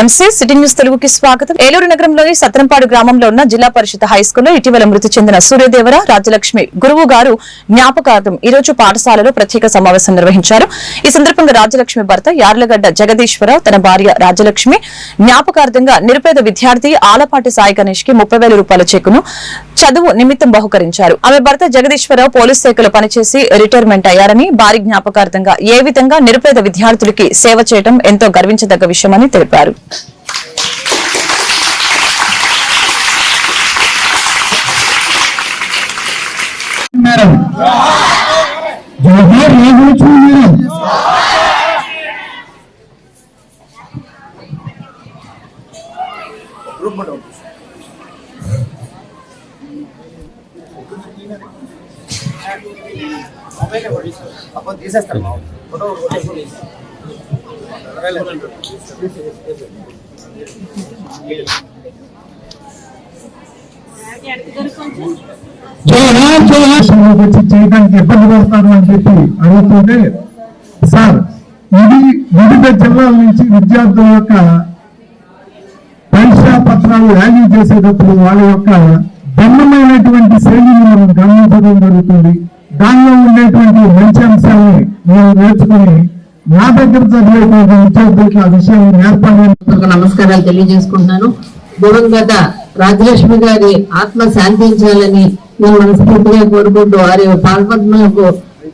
నమస్తే city news తెలుగుకి స్వాగతం. ఏలూరు నగరంలోని సత్రంపాడు గ్రామంలో ఉన్న జిల్లా పరిషత్ హై స్కూల్లో ఇటీవల మృతి చెందిన సూర్యదేవర రాజలక్ష్మి గురువు గారు జ్ఞాపకార్థం ఈ రోజు పాఠశాలలో ప్రత్యేక సమావేశం నిర్వహించారు. ఈ సందర్భంగా రాజలక్ష్మి భర్త యార్లగడ్డ జగదీశ్వరరావు తన భార్య రాజలక్ష్మి జ్ఞాపకార్థంగా నిరుపేద విద్యార్థి ఆలపాటి సాయి గణేష్కి ముప్పై వేల రూపాయల చెక్కును చదువు నిమిత్తం బహుకరించారు. ఆమె భర్త జగదీశ్వరరావు పోలీస్ శాఖలో పనిచేసి రిటైర్మెంట్ అయ్యారని భారీ జ్ఞాపకార్థంగా ఏ విధంగా నిరుపేద విద్యార్థులకి సేవ చేయడం ఎంతో గర్వించదగ్గ విషయమని తెలిపారు. మేడం. జోహార్ రాఘవలక్ష్మి మేడం? అప్పుడు తీసేస్తారు ఫోటో జోహార్ జోహార్ సభకు వచ్చి చేయడానికి ఇబ్బంది పడతారు అని చెప్పి అడుగుతుంటే సార్ ఇది వివిధ జిల్లాల నుంచి విద్యార్థుల యొక్క పరీక్షా పత్రాలు వాల్యూ చేసేటప్పుడు వాళ్ళ యొక్క భిన్నమైనటువంటి శైలిని మనం గమనించడం జరుగుతుంది. దానిలో ఉండేటువంటి మంచి అంశాలని నేను నేర్చుకుని నా దగ్గర చదివేటువంటి విద్యార్థులకి ఆ విషయం నేర్పాలని నమస్కారాలు తెలియజేసుకుంటున్నాను. దివంగత రాజలక్ష్మి గారి ఆత్మ శాంతించాలని నేను మనస్ఫూర్తిగా కోరుకుంటూ వారి పాల్పత్మకు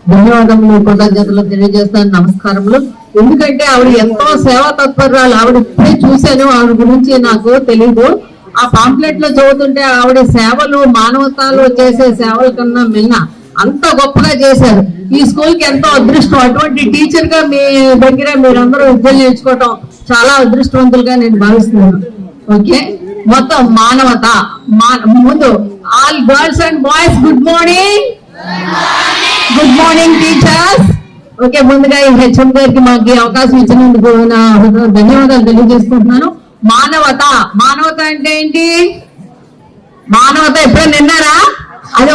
ధన్యవాదములు కృతజ్ఞతలు తెలియజేస్తాను నమస్కారములు. ఎందుకంటే ఆవిడ ఎంతో సేవా తత్పరాలు ఆవిడ ఇప్పుడే చూశాను ఆవిడ గురించి నాకు తెలీదు. ఆ పాంప్లెట్లో చదువుతుంటే ఆవిడ సేవలు మానవతాలు చేసే సేవల కన్నా మిన్న అంత గొప్పగా చేశారు. ఈ స్కూల్కి ఎంతో అదృష్టం. అటువంటి టీచర్గా మీ దగ్గర మీరందరూ విద్యలు నేర్చుకోవటం చాలా అదృష్టవంతులుగా నేను భావిస్తున్నాను. ఓకే మొత్తం మానవత మా- ముందు all girls and boys good morning. Good morning teachers. Okay ముందుగా ఈ హెచ్ఎం గారికి మాకు అవకాశం ఇచ్చినందుకు నా ధన్యవాదాలు తెలియజేసుకుంటున్నాను. మానవత మానవత అంటే ఏంటి? మానవత ఎప్పుడైనా నిన్నారా అదే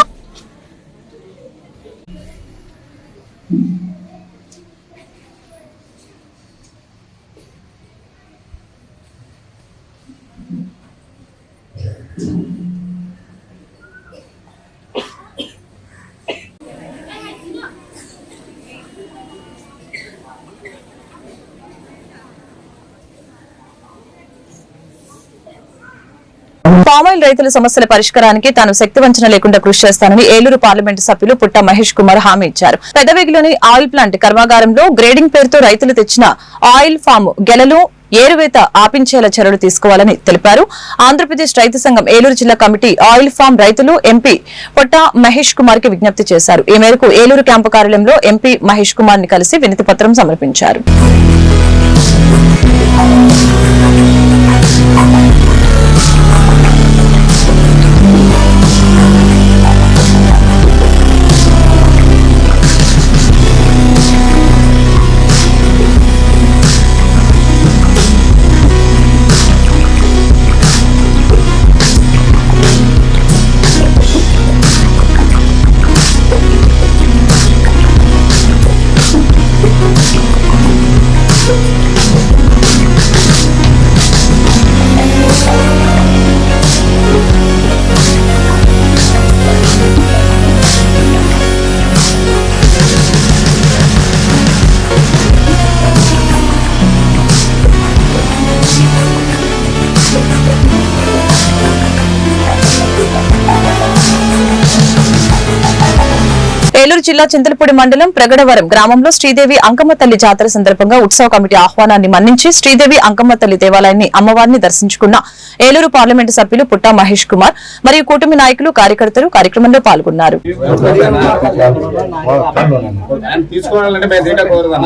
పామాయిల్ రైతుల సమస్యల పరిష్కారానికి తాను శక్తి వంచన లేకుండా కృషి చేస్తానని ఏలూరు పార్లమెంటు సభ్యులు పుట్ట మహేష్ కుమార్ హామీ ఇచ్చారు. పెద్దవేగిలోని ఆయిల్ ప్లాంట్ కర్మాగారంలో గ్రేడింగ్ పేరుతో రైతులు తెచ్చిన ఆయిల్ ఫామ్ గెలలు ఏరువేత ఆపించేలా చర్యలు తీసుకోవాలని తెలిపారు. ఆంధ్రప్రదేశ్ రైతు సంఘం ఏలూరు జిల్లా కమిటీ ఆయిల్ ఫామ్ రైతులు ఎంపీ పొట్ట మహేష్ కుమార్కి విజ్ఞప్తి చేశారు. ఈ మేరకు ఏలూరు క్యాంపు కార్యాలయంలో ఎంపీ మహేష్ కుమార్ని కలిసి వినతి పత్రం సమర్పించారు. ఏలూరు జిల్లా చింతలపూడి మండలం ప్రగడవరం గ్రామంలో శ్రీదేవి అంకమ్మ తల్లి జాతర సందర్భంగా ఉత్సవ కమిటీ ఆహ్వానాన్ని మన్నించి శ్రీదేవి అంకమ్మ తల్లి దేవాలయాన్ని అమ్మవారిని దర్శించుకున్న ఏలూరు పార్లమెంటు సభ్యులు పుట్టా మహేష్ కుమార్ మరియు కూటమి నాయకులు కార్యకర్తలు కార్యక్రమంలో పాల్గొన్నారు. మేము తింటా కోరుదాను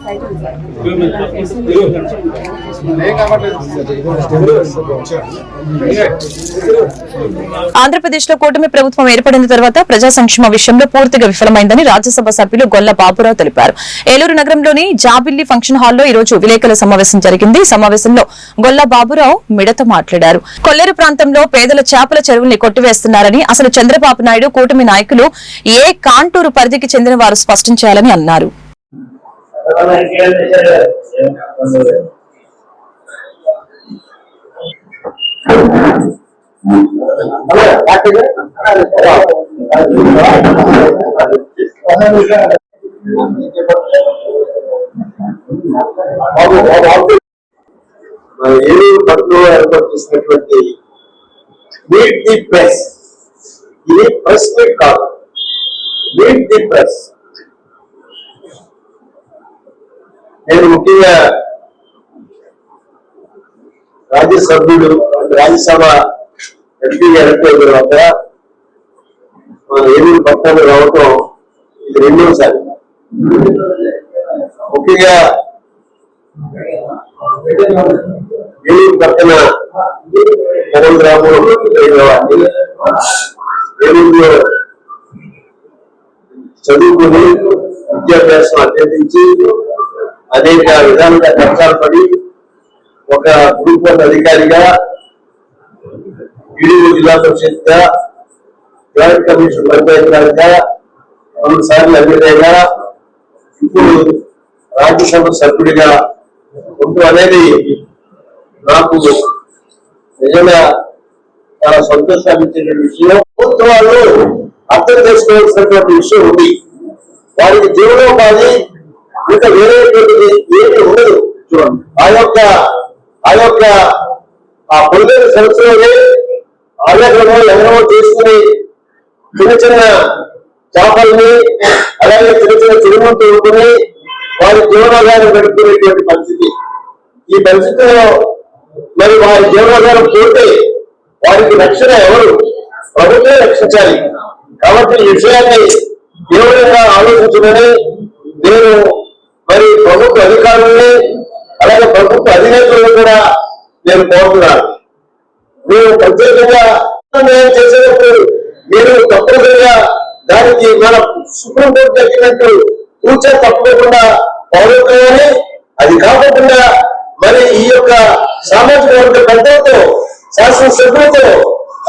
ఆంధ్రప్రదేశ్లో కూటమి ప్రభుత్వం ఏర్పడిన తర్వాత ప్రజా సంక్షేమ విషయంలో పూర్తిగా విఫలమైందని రాజ్యసభ సభ్యులు గొల్ల బాబురావు తెలిపారు. ఏలూరు నగరంలోని జాబిల్లి ఫంక్షన్ హాల్లో ఈ రోజు విలేకరుల సమావేశం జరిగింది. సమావేశంలో గొల్ల బాబురావు మిడత మాట్లాడారు. కొల్లేరు ప్రాంతంలో పేదల చేపల చెరువుల్ని కొట్టివేస్తున్నారని అసలు చంద్రబాబు నాయుడు కూటమి నాయకులు ఏ కాంటూరు పరిధికి చెందిన వారు స్పష్టం చేయాలని అన్నారు. ఏలూరు పట్టులో ఏర్పాటు చేసినటువంటి మీట్ ది ప్రెస్ ఇది ప్రెస్ మీట్ కాదు మీట్ ది ప్రెస్ నేను ముఖ్యంగా రాజ్యసభ్యుడు రాజ్యసభ ఎంపీ ఎన్నికల తర్వాత మన ఏలూరు పట్టణానికి రావటం ఇది రెండోసారి. ముఖ్యంగా ఏలూరు పక్కన కరం గ్రామం ఏలూరులో చదువుకుని విద్యాభ్యాసం అభ్యర్థించి అనేక విధాలుగా కష్టాలు పడి ఒక గ్రూప్ వన్ అధికారిగా ఈడీఓ జిల్లా పరిషత్గా జాయింట్ కమిషన్ పంచాయతీరాజ్గా రెండు సార్లు ఎమ్మెల్యేగా ఇప్పుడు రాజ్యసభ సభ్యుడిగా ఉంటూ అనేది నాకు నిజంగా చాలా సంతోషాన్ని ఇచ్చిన విషయం. ప్రభుత్వాలు అర్థం చేసుకోవాల్సినటువంటి విషయం ఉంది. వారికి జీవనోపాధి ఇంకా వేరేటువంటిది ఏమి ఉండదు. ఆ యొక్క ఆ యొక్క ఆ పొందిన సంవత్సరంలోనే ఆలయంలో ఎవరో చేసుకుని చిన్న చిన్న చేపల్ని అలాగే చిన్న చిన్న చిరుమలు ఉంటుంది వారి జీవనాధారం గడుపుకునేటువంటి పరిస్థితి. ఈ పరిస్థితిలో మరి వారి జీవనాధారం పోతే వారికి రక్షణ ఎవరు? ప్రభుత్వమే రక్షించాలి. కాబట్టి ఈ విషయాన్ని తీవ్రంగా ఆలోచించమని నేను మరి ప్రభుత్వ అధికారుల్ని అలాగే ప్రభుత్వ అధినేతలను కూడా నేను కోరుతున్నాను. మీరు ప్రత్యేకంగా న్యాయం చేసేటప్పుడు మీరు తప్పనిసరిగా దానికి మన సుప్రీంకోర్టు చెప్పినట్టు కూర్చొని తప్పకుండా పౌరత్వాన్ని అది కాకుండా మరి ఈ యొక్క సామాజిక వర్గ పెద్దలతో శాసనసభ్యులతో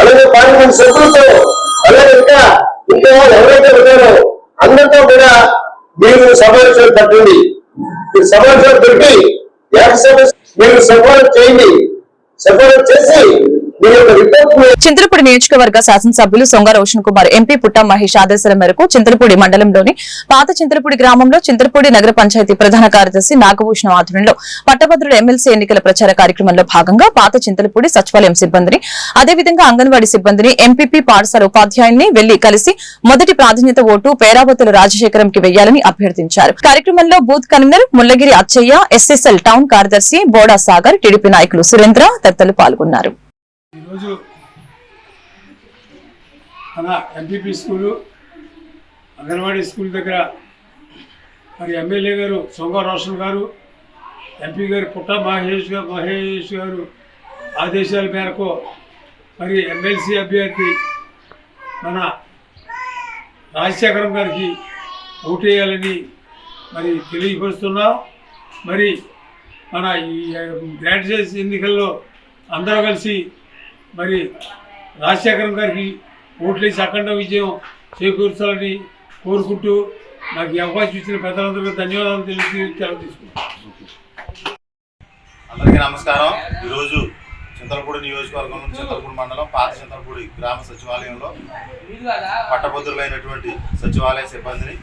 అలాగే పార్లమెంట్ సభ్యులతో అలాగే ఇంకా ఇంకా ఎవరైతే ఉన్నారో అందరితో కూడా మీరు సమావేశాలు పెట్టండి. మీరు సమావేశాలు పెట్టి ఏకసభ మీరు సభలు చేయండి. సభలు చేసి చింతలపూడి నియోజకవర్గ శాసనసభ్యులు సొంగ రోషన్ కుమార్ ఎంపీ పుట్ట మహేష్ ఆదేశాల మేరకు చింతలపూడి మండలంలోని పాత చింతలపూడి గ్రామంలో చింతలపూడి నగర పంచాయతీ ప్రధాన కార్యదర్శి నాగభూషణ ఆధ్వర్యంలో పట్టభద్రుడు ఎమ్మెల్సీ ఎన్నికల ప్రచార కార్యక్రమంలో భాగంగా పాత చింతలపూడి సచివాలయం సిబ్బందిని అదేవిధంగా అంగన్వాడీ సిబ్బందిని ఎంపీపీ పాఠశాల ఉపాధ్యాయుల్ని వెళ్ళి కలిసి మొదటి ప్రాధాన్యత ఓటు పేరావతుల రాజశేఖరంకి వెయ్యాలని అభ్యర్థించారు. కార్యక్రమంలో booth convener Mullagiri Achayya SSL town కార్యదర్శి బోడా సాగర్ టీడీపీ నాయకులు సురేంద్ర తదితరులు పాల్గొన్నారు. ఈరోజు మన ఎంపీపీ స్కూలు అంగన్వాడీ స్కూల్ దగ్గర మరి ఎమ్మెల్యే గారు సోమ రోషన్ గారు ఎంపీ గారు పుట్ట మహేష్ గారు మహేష్ గారు ఆదేశాల మేరకు మరి ఎమ్మెల్సీ అభ్యర్థి మన రాజశేఖరం గారికి ఓటేయాలని మరి తెలియపరుస్తున్నాం. మరి మన ఈ గ్రాడ్యుయేట్స్ ఎన్నికల్లో అందరూ కలిసి మరి రాజశేఖరం గారికి ఓట్లేసి అఖండ విజయం చేకూర్చాలని కోరుకుంటూ నాకు అవకాశం ఇచ్చిన పెద్దలందరికీ ధన్యవాదాలు తెలిసి తీసుకుంటాను అందరికీ నమస్కారం. ఈరోజు చింతలపూడి నియోజకవర్గం నుంచి చింతలపూడి మండలం పాత చింతలపూడి గ్రామ సచివాలయంలో పట్టభద్రులైనటువంటి సచివాలయ సిబ్బందిని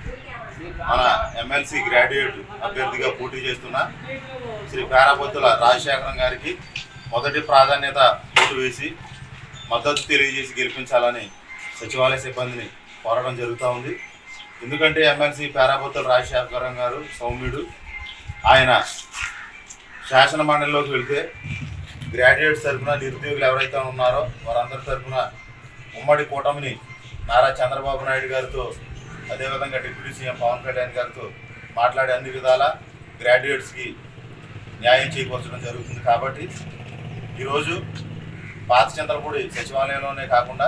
మన ఎమ్మెల్సీ గ్రాడ్యుయేట్ అభ్యర్థిగా పోటీ చేస్తున్న శ్రీ పేరాపొత్తుల రాజశేఖరం గారికి మొదటి ప్రాధాన్యత ఓటు వేసి మద్దతు తెలియజేసి గెలిపించాలని సచివాలయ సిబ్బందిని కోరడం జరుగుతూ ఉంది. ఎందుకంటే ఎమ్మెల్సీ పేరాపత్తుల రాజశేఖరం గారు సౌమ్యుడు ఆయన శాసన మండలిలోకి వెళ్తే గ్రాడ్యుయేట్స్ తరఫున నిరుద్యోగులు ఎవరైతే ఉన్నారో వారందరి తరఫున ఉమ్మడి కూటమిని నారా చంద్రబాబు నాయుడు గారితో అదేవిధంగా డిప్యూటీ సీఎం పవన్ కళ్యాణ్ గారితో మాట్లాడే అన్ని విధాల గ్రాడ్యుయేట్స్కి న్యాయం చేకూర్చడం జరుగుతుంది. కాబట్టి ఈరోజు పాత చింతలపూడి సచివాలయంలోనే కాకుండా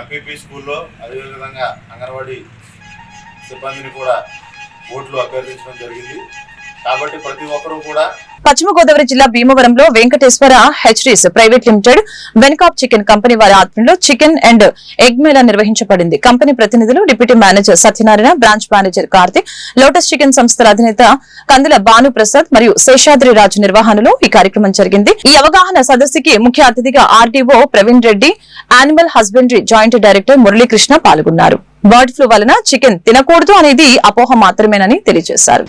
ఎంపీపీ స్కూల్లో అదేవిధంగా అంగన్వాడీ సిబ్బందిని కూడా ఓట్లు అభ్యర్థించడం జరిగింది. కాబట్టి ప్రతి ఒక్కరూ కూడా పశ్చిమ గోదావరి జిల్లా భీమవరంలో Venkateswara hatcheries private limited Venkob chicken company వారి ఆధ్వర్యంలో చికెన్ అండ్ ఎగ్ మేళా నిర్వహించబడింది. కంపెనీ ప్రతినిధులు deputy manager Satyanarayana branch manager Karthik Lotus chicken సంస్థల అధినేత కందుల భానుప్రసాద్ మరియు శేషాద్రి రాజు నిర్వహణలో ఈ కార్యక్రమం జరిగింది. ఈ అవగాహన సదస్సుకి ముఖ్య అతిథిగా RDO Praveen Reddy animal husbandry joint director Muralikrishna పాల్గొన్నారు. బర్డ్ ఫ్లూ వలన చికెన్ తినకూడదు అనేది అపోహ మాత్రమేనని తెలియజేశారు.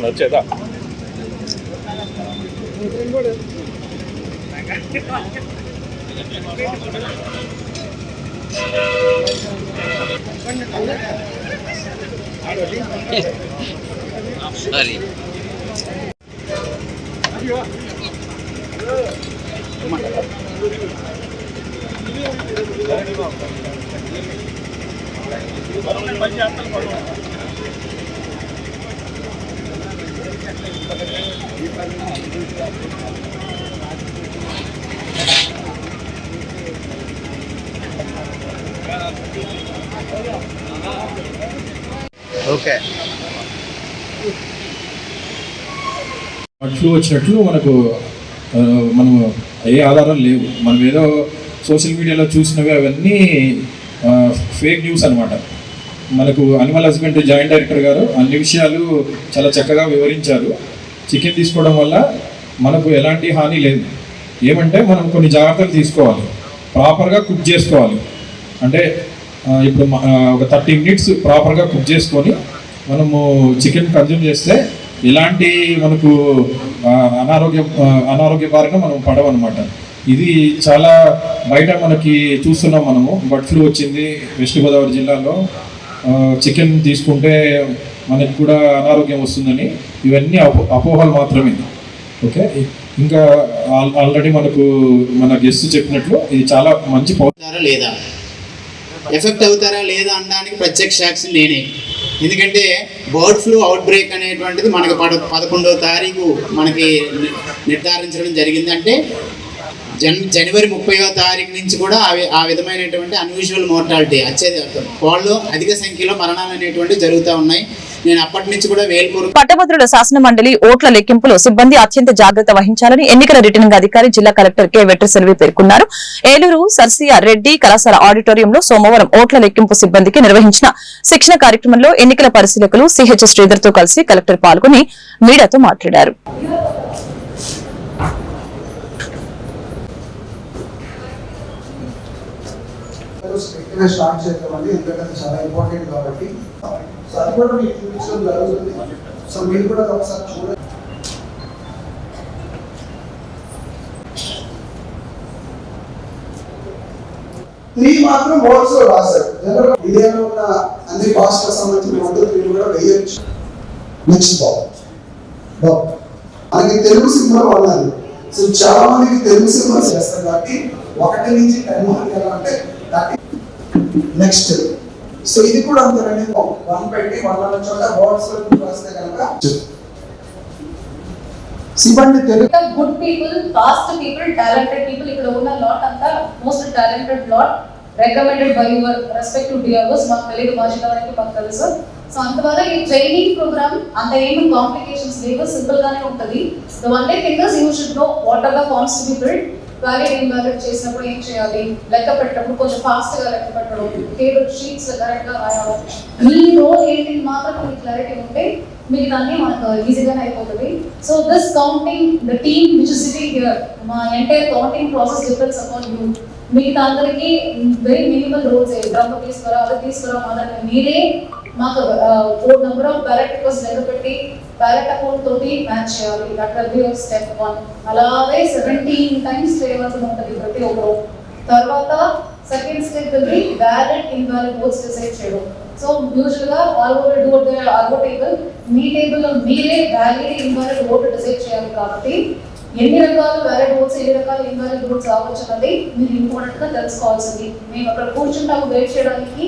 ini ini ini Ayo. Ini అట్లు వచ్చినట్లు మనకు మనం ఏ ఆధారం లేవు. మనం ఏదో సోషల్ మీడియాలో చూసినవి అవన్నీ ఫేక్ న్యూస్ అన్నమాట. మనకు అనిమల్ హస్బెండ్ జాయింట్ డైరెక్టర్ గారు అన్ని విషయాలు చాలా చక్కగా వివరించారు. చికెన్ తీసుకోవడం వల్ల మనకు ఎలాంటి హాని లేదు. ఏమంటే మనం కొన్ని జాగ్రత్తలు తీసుకోవాలి. ప్రాపర్గా కుక్ చేసుకోవాలి. అంటే ఇప్పుడు ఒక థర్టీ మినిట్స్ ప్రాపర్గా కుక్ చేసుకొని మనము చికెన్ కన్జ్యూమ్ చేస్తే ఎలాంటి మనకు అనారోగ్య అనారోగ్య బారిన మనం పడవన్నమాట ఇది చాలా బయట మనకి చూస్తున్నాం మనము. బర్డ్ ఫ్లూ వచ్చింది వెస్ట్ గోదావరి జిల్లాలో. చికెన్ తీసుకుంటే మనకి కూడా అనారోగ్యం వస్తుందని ఇవన్నీ అపో అపోహలు మాత్రమే. ఓకే? ఇంకా ఆల్రెడీ మనకు మన గెస్ట్ చెప్పినట్లు ఇది చాలా మంచి పోతారా అవుతారా లేదా? ఎఫెక్ట్ అవుతారా లేదా అనడానికి ప్రత్యక్ష సాక్షి నేనే. ఎందుకంటే బర్డ్ ఫ్లూ అవుట్ బ్రేక్ అనేటువంటిది మనకి పద పదకొండవ తారీఖు మనకి నిర్ధారించడం జరిగింది. అంటే జన్ జనవరి ముప్పైవ తారీఖు నుంచి కూడా ఆ ఆ విధమైనటువంటి అన్యూజువల్ మోర్టాలిటీ వచ్చేది కోళ్ళు అధిక సంఖ్యలో మరణాలు అనేటువంటివి జరుగుతూ ఉన్నాయి. నేను అప్పటి నుంచి కూడా వేల్పూర్ పట్టభద్రుల శాసన మండలి ఓట్ల లెక్కింపులో సిబ్బంది అత్యంత జాగ్రత్త వహించాలని ఎన్నికల రిటర్నింగ్ అధికారి జిల్లా కలెక్టర్ కె. వెట్రసెల్వి పేర్కొన్నారు. ఏలూరు సర్సియా రెడ్డి కళాశాల ఆడిటోరియంలో సోమవారం ఓట్ల లెక్కింపు సిబ్బందికి నిర్వహించిన శిక్షణ కార్యక్రమంలో ఎన్నికల పరిశీలకులు సిహెచ్ శ్రీధర్తో కలిసి కలెక్టర్ పాల్గొని మీడియాతో మాట్లాడారు. స్ట్రిక్ట్గా స్టార్ట్ చేద్దామండి ఎందుకంటే చాలా ఇంపార్టెంట్ కాబట్టి. సో అది మీకు చూపించడం జరుగుతుంది సో మీరు కూడా ఒకసారి చూడండి. త్రీ మాత్రం వర్డ్స్లో రాశారు. జనరల్ ఇండియాలో ఉన్న అన్ని భాషలకు సంబంధించిన వంటలు మీరు కూడా వేయచ్చు నెక్స్ట్ బాబు. బాబు. మనకి తెలుగు సినిమా వాడాలి. సో చాలా మందికి తెలుగు సినిమా చేస్తారు కాబట్టి ఒకటి నుంచి టెన్ మార్క్ ఎలా అంటే నెక్స్ట్. సో ఇది కూడా అంతేనండి వన్ పెట్టి వన్ అన్న చోట వర్డ్స్లో రాస్తే కనుక. సిబ్బంది Telugu good people fast people talented people ఇక్కడ ఉన్న లాట్ అంతా most talented lot recommended by your respective DROs మాకు తెలియదు మాజిల్ గారికి మాకు తెలుసు. సో అంతవల్ల ఈ ట్రైనింగ్ ప్రోగ్రామ్ అంత ఏమి కాంప్లికేషన్స్ లేవు సింపుల్ గానే ఉంటుంది. The one day thing you should know what are the forms to be build valid invalid చేసినప్పుడు ఏం చేయాలి? లెక్క పెట్టినప్పుడు కొంచెం ఫాస్ట్గా లెక్క పెట్టడం టేబుల్ షీట్స్ కరెక్ట్గా మీ రోల్ ఏంటి మాత్రం మీకు క్లారిటీ ఉంటే మిగతాన్ని మనకు ఈజీగానే అయిపోతుంది. So this counting the team which sitting here మా entire counting process depends upon you మిగతా అందరికీ వెరీ మినిమల్ రోల్స్ డ్రమ్ తీసుకురా అది తీసుకురా మొదలు మీరే మాకు four number of ballot request లెక్క పెట్టి బ్యాలెట్ అకౌంట్ తోటి మ్యాచ్ చేయాలి. దట్ స్టెప్ వన్ అలాగే సెవెంటీన్ టైమ్స్ చేయవలసి ఉంటుంది ప్రతి ఒక్కరు. తర్వాత సెకండ్ స్టెప్ ఉంది be ballot invalid votes decide చేయడం. సో యూజువల్గా ఆల్ ఓవర్ డూ ఆర్గో టేబుల్ మీ టేబుల్లో మీరే వ్యాలిడ్ ఇన్వాలిడ్ బోర్డ్ డిసైడ్ చేయాలి కాబట్టి ఎన్ని రకాల వ్యాలిడ్ ఓట్స్ ఎన్ని రకాల ఇన్వాలిడ్ ఓట్స్ రావచ్చు అన్నది మీరు ఇంపార్టెంట్గా తెలుసుకోవాల్సింది. మేము అక్కడ కూర్చుంటాము వెయిట్ చేయడానికి.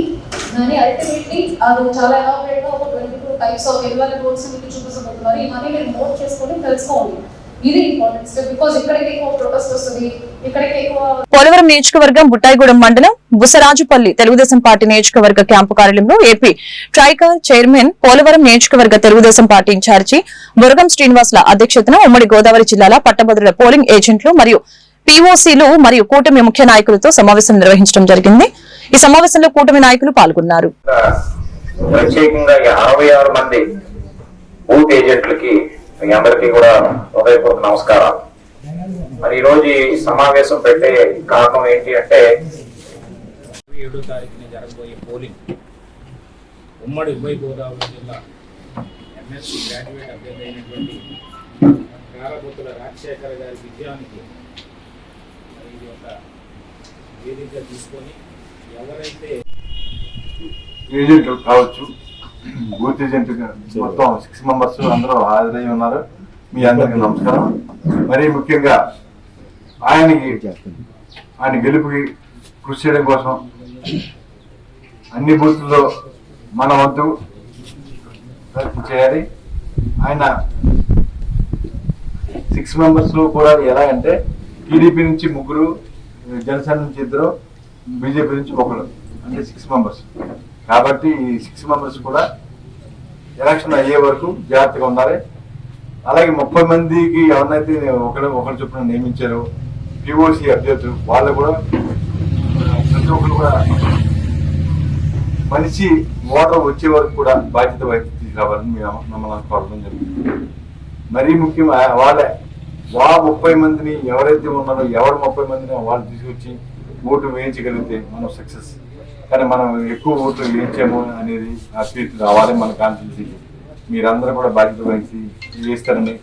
కానీ అల్టిమేట్లీ అది చాలా ఎలాబరేట్గా ఒక twenty two types of invalid votes మీకు చూపిస్తున్నారు ఇవన్నీ మీరు నోట్ చేసుకొని తెలుసుకోండి. ఇది ఇంపార్టెంట్ స్టెప్ బికాస్ ఇక్కడికి ఎక్కువ ప్రొటెస్ట్ వస్తుంది ఇక్కడికి ఎక్కువ పోలవరం నియోజకవర్గం బుట్టాయిగూడెం మండలం బుసరాజుపల్లి తెలుగుదేశం పార్టీ నియోజకవర్గ క్యాంపు కార్యాలయంలో ఏపీ ట్రైకర్ చైర్మన్ పోలవరం నియోజకవర్గ తెలుగుదేశం పార్టీ ఇన్ఛార్జి మురగం శ్రీనివాసుల అధ్యక్షతన ఉమ్మడి గోదావరి జిల్లాల పట్టభద్రుల పోలింగ్ ఏజెంట్లు మరియు పీఓసీలు మరియు కూటమి ముఖ్య నాయకులతో సమావేశం నిర్వహించడం జరిగింది. ఈ సమావేశంలో కూటమి నాయకులు పాల్గొన్నారు. ప్రత్యేకంగా అరవై ఆరు మంది బూత్ ఏజెంట్లకి మీ అందరికీ కూడా హృదయపూర్వక నమస్కారం మరి ఈ రోజు ఈ సమావేశం పెట్టే కారణం ఏంటి అంటే ఏడో తారీఖున జరగబోయే పోలింగ్ ఉమ్మడి ఉభయ గోదావరి జిల్లా ఎంఎస్సి గ్రాడ్యుయేట్ అభ్యర్థి అయినటువంటి కారబొత్తుల రాజశేఖర గారి విజయానికి మరి ఇది ఒక వేదికగా తీసుకొని ఎవరైతే ఏజెంట్లు కావచ్చు బూత్ ఏజెంట్ మొత్తం సిక్స్ మెంబర్స్ అందరూ హాజరై ఉన్నారు. మీ అందరికి నమస్కారం. మరీ ముఖ్యంగా ఆయనకి ఆయన గెలుపుకి కృషి చేయడం కోసం అన్ని బూత్లలో మన వంతు చేయాలి. ఆయన సిక్స్ మెంబర్స్ కూడా ఎలా అంటే టీడీపీ నుంచి ముగ్గురు జనసేన నుంచి ఇద్దరు బీజేపీ నుంచి ఒకరు. అంటే సిక్స్ మెంబర్స్ కాబట్టి ఈ సిక్స్ మెంబర్స్ కూడా ఎలక్షన్ అయ్యే వరకు జాగ్రత్తగా ఉండాలి. అలాగే ముప్పై మందికి ఎవరినైతే ఒకరు ఒకరు చొప్పున నియమించారు పిఓసి అభ్యర్థులు వాళ్ళు కూడా ప్రతి ఒక్కరు కూడా మనిషి ఓటర్ వచ్చే వరకు కూడా బాధ్యత వహించి తీసుకురావాలని మేము మమ్మల్ని కోరడం జరిగింది. మరీ ముఖ్యం వాళ్ళే వా ముప్పై మందిని ఎవరైతే ఉన్నారో ఎవరు ముప్పై మందిని వాళ్ళు తీసుకొచ్చి ఓటు వేయించగలిగితే మనం సక్సెస్. కానీ మనం ఎక్కువ ఓట్లు వేయించాము అనేది ఆ స్పీచ్ రావాలి మన కాన్ఫిడెన్స్ మీరందరూ కూడా బాధ్యత వహించి వేస్తారని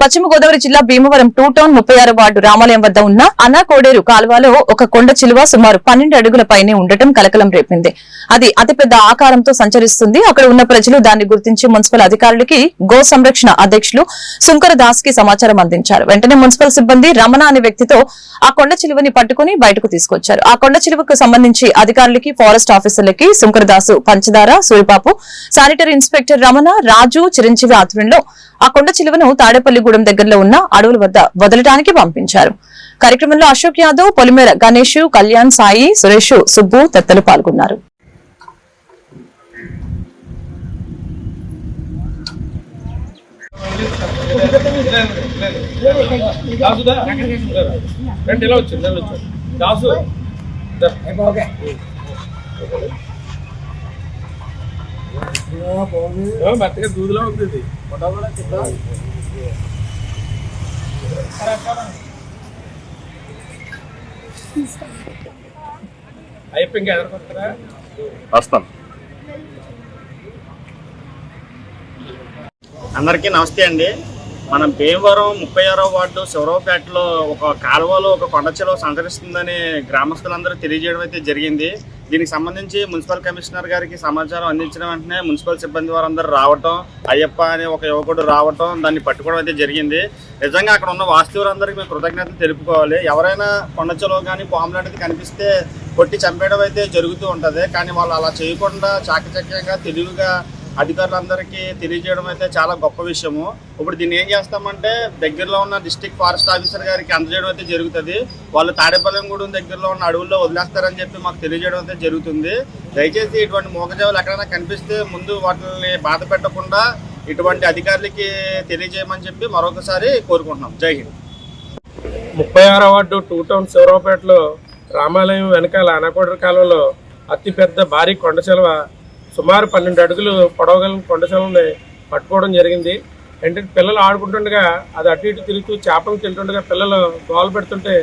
పశ్చిమ గోదావరి జిల్లా భీమవరం టూ టౌన్ ముప్పై ఆరు వార్డు రామాలయం వద్ద ఉన్న అనాకోడేరు కాల్వలో ఒక కొండ చిలువ సుమారు పన్నెండు అడుగుల పైనే ఉండటం కలకలం రేపింది. అది అతిపెద్ద ఆకారంతో సంచరిస్తుంది. అక్కడ ఉన్న ప్రజలు దాన్ని గుర్తించి మున్సిపల్ అధికారులకి గో సంరక్షణ అధ్యక్షులు శుంకర దాస్కి సమాచారం అందించారు. వెంటనే మున్సిపల్ సిబ్బంది రమణ అనే వ్యక్తితో ఆ కొండ చిలువని పట్టుకుని బయటకు తీసుకొచ్చారు. ఆ కొండ చిలువకు సంబంధించి అధికారులకి ఫారెస్ట్ ఆఫీసర్లకి శుంకరదాసు పంచదార సూరిపాపు శానిటరీ ఇన్స్పెక్టర్ రమణ రాజు చిరంజీవి ఆధ్వర్యంలో ఆ కొండ చిలువను తాడేపల్లిగూడెం దగ్గరలో ఉన్న అడవుల వద్ద వదలటానికి పంపించారు కార్యక్రమంలో అశోక్ యాదవ్ పొలిమేర గణేష్ కళ్యాణ్ సాయి సురేష్ సుబ్బు తదితరులు పాల్గొన్నారు దాసు మెత్తగా దూదులా ఉంది ఇది. అయిపోయి ఇంకా ఎదరుకొస్తారా? వస్తాం. అందరికీ నమస్తే అండి. మనం భీమవరం ముప్పై ఆరో వార్డు శివరావుపేటలో ఒక కాలువలో ఒక కొండచెలో సంతరిస్తుందని గ్రామస్తులందరూ తెలియజేయడం అయితే జరిగింది. దీనికి సంబంధించి మున్సిపల్ కమిషనర్ గారికి సమాచారం అందించిన వెంటనే మున్సిపల్ సిబ్బంది వారందరూ రావటం అయ్యప్ప అనే ఒక యువకుడు రావటం దాన్ని పట్టుకోవడం అయితే జరిగింది. నిజంగా అక్కడ ఉన్న వాస్తవులందరికీ మేము కృతజ్ఞతలు తెలుపుకోవాలి. ఎవరైనా కొండచెలో కానీ పాము లాంటిది కనిపిస్తే కొట్టి చంపేయడం అయితే జరుగుతూ ఉంటుంది. కానీ వాళ్ళు అలా చేయకుండా చాకచక్యంగా తెలివిగా అధికారులందరికీ తెలియజేయడం అయితే చాలా గొప్ప విషయము. ఇప్పుడు దీన్ని ఏం చేస్తామంటే దగ్గరలో ఉన్న డిస్ట్రిక్ట్ ఫారెస్ట్ ఆఫీసర్ గారికి అందజేయడం అయితే జరుగుతుంది. వాళ్ళు తాడేపల్లిగూడెం దగ్గరలో ఉన్న అడవుల్లో వదిలేస్తారని చెప్పి మాకు తెలియజేయడం అయితే జరుగుతుంది. దయచేసి ఇటువంటి మూగజావులు ఎక్కడైనా కనిపిస్తే ముందు వాటిని బాధ పెట్టకుండా ఇటువంటి అధికారులకి తెలియజేయమని చెప్పి మరొకసారి కోరుకుంటున్నాం. జై హింద్. ముప్పై ఆరో వార్డు టూ టౌన్ శివరావుపేటలో రామాలయం వెనకాల అనకోడర కాలంలో అతిపెద్ద భారీ కొండ చెలవ సుమారు పన్నెండు అడుగులు పొడవగల కొండ పట్టుకోవడం జరిగింది. ఏంటంటే పిల్లలు ఆడుకుంటుండగా అది అటు ఇటు తిరుగుతూ చేపలు తింటుండగా పిల్లలు గోలు పెడుతుంటే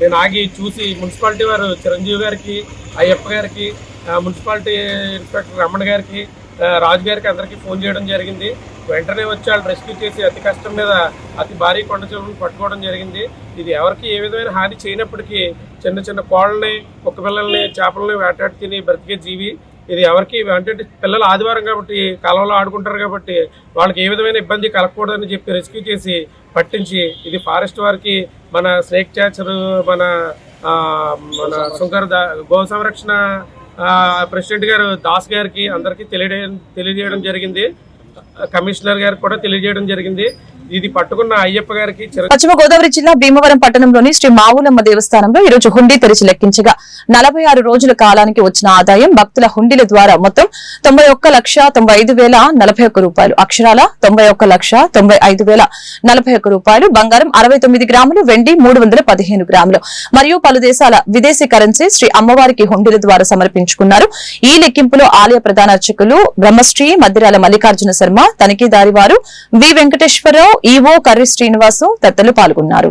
నేను ఆగి చూసి మున్సిపాలిటీ వారు చిరంజీవి గారికి అయ్యప్ప గారికి మున్సిపాలిటీ ఇన్స్పెక్టర్ రమణ గారికి రాజుగారికి రాజు గారికి అందరికీ ఫోన్ చేయడం జరిగింది. వెంటనే వచ్చి వాళ్ళు రెస్క్యూ చేసి అతి కష్టం మీద అతి భారీ కొండ చెరువులను పట్టుకోవడం జరిగింది. ఇది ఎవరికి ఏ విధమైన హాని చేయనప్పటికీ చిన్న చిన్న కోళ్ళని కుక్క పిల్లల్ని చేపలని వేటాడి తిని బ్రతికే జీవి. ఇది ఎవరికి అంటే పిల్లలు ఆదివారం కాబట్టి కాలంలో ఆడుకుంటారు కాబట్టి వాళ్ళకి ఏ విధమైన ఇబ్బంది కలగకూడదని చెప్పి రెస్క్యూ చేసి పట్టించి ఇది ఫారెస్ట్ వారికి మన స్నేక్ చాచర్ మన మన శంకర్ దా గో సంరక్షణ ప్రెసిడెంట్ గారు దాస్ గారికి అందరికీ తెలియజేయడం తెలియజేయడం జరిగింది. కమిషనర్ గారికి కూడా తెలియజేయడం జరిగింది. ఇది పట్టుకున్న అయ్యప్ప గారికి పశ్చిమ గోదావరి జిల్లా భీమవరం పట్టణంలోని శ్రీ మావులమ్మ దేవస్థానంలో ఈ రోజు హుండీ తెరిచి లెక్కించగా. నలభై ఆరు రోజుల కాలానికి వచ్చిన ఆదాయం భక్తుల హుండీల ద్వారా మొత్తం తొంభై ఒక్క లక్ష తొంభై ఐదు వేల నలభై ఒక్క రూపాయలు. అక్షరాల తొంభై ఒక్క లక్ష తొంభై ఐదు వేల నలభై ఒక్క రూపాయలు. బంగారం అరవై తొమ్మిది గ్రాములు వెండి మూడు వందల పదిహేను గ్రాములు. మరియు పలు దేశాల విదేశీ కరెన్సీ శ్రీ అమ్మవారికి హుండీల ద్వారా సమర్పించుకున్నారు. ఈ లెక్కింపులో ఆలయ ప్రధాన అర్చకులు బ్రహ్మశ్రీ మద్దిరాల మల్లికార్జున శర్మ తనిఖీదారి వారు వి వెంకటేశ్వరరావు ఈవో కర్రి శ్రీనివాసు తదితరులు పాల్గొన్నారు.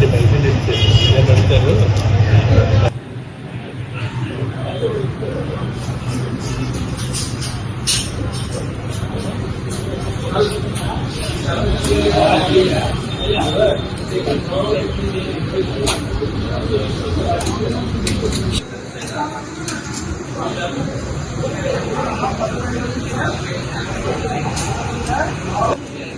నుంచి మెయింటెనెన్స్ చేశారు అడుగుతారు Thank